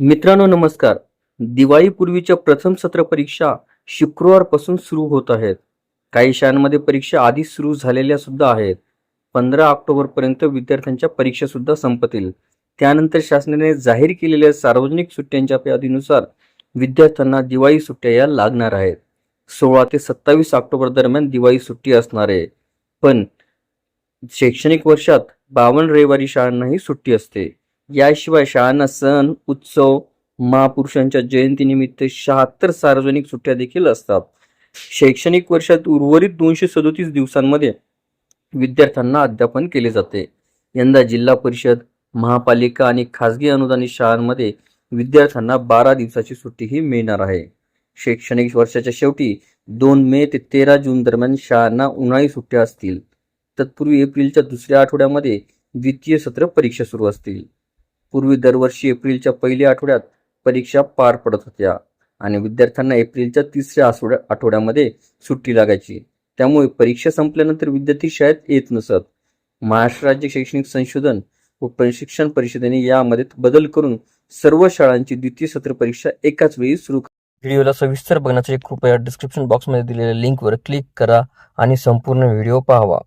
मित्रांनो नमस्कार. दिवाळीपूर्वीच्या प्रथम सत्र परीक्षा शुक्रवारपासून सुरू होत आहेत. काही शाळांमध्ये परीक्षा आधीच सुरू झालेल्या सुद्धा आहेत. पंधरा ऑक्टोबरपर्यंत विद्यार्थ्यांच्या परीक्षा सुद्धा संपतील. त्यानंतर शासनाने जाहीर केलेल्या सार्वजनिक सुट्ट्यांच्या यादीनुसार विद्यार्थ्यांना दिवाळी सुट्ट्या या लागणार आहेत. सोळा ते सत्तावीस ऑक्टोबर दरम्यान दिवाळी सुट्टी असणार आहे. पण शैक्षणिक वर्षात बावन्न रविवारी शाळांनाही सुट्टी असते. याशिवाय शाळांना सण उत्सव महापुरुषांच्या जयंतीनिमित्त शहात्तर सार्वजनिक सुट्ट्या देखील असतात. शैक्षणिक वर्षात उर्वरित दोनशे सदोतीस दिवसांमध्ये विद्यार्थ्यांना अध्यापन केले जाते. यंदा जिल्हा परिषद महापालिका आणि खासगी अनुदानित शाळांमध्ये विद्यार्थ्यांना बारा दिवसाची सुट्टीही मिळणार आहे. शैक्षणिक वर्षाच्या शेवटी दोन मे ते तेरा जून दरम्यान शाळांना उन्हाळी सुट्ट्या असतील. तत्पूर्वी एप्रिलच्या दुसऱ्या आठवड्यामध्ये द्वितीय सत्र परीक्षा सुरू असतील. पूर्वी दरवर्षी एप्रिलच्या पहिल्या आठवड्यात परीक्षा पार पडत होत्या आणि विद्यार्थ्यांना एप्रिलच्या तिसऱ्या आठवड्या आठवड्यामध्ये सुट्टी लागायची. त्यामुळे परीक्षा संपल्यानंतर विद्यार्थी शाळेत येत नसत. महाराष्ट्र राज्य शैक्षणिक संशोधन व प्रशिक्षण परिषदेने यामध्ये बदल करून सर्व शाळांची द्वितीय सत्र परीक्षा एकाच वेळी सुरू व्हिडिओला सविस्तर बघण्यासाठी कृपया डिस्क्रिप्शन बॉक्समध्ये दिलेल्या लिंकवर क्लिक करा आणि संपूर्ण व्हिडिओ पाहावा.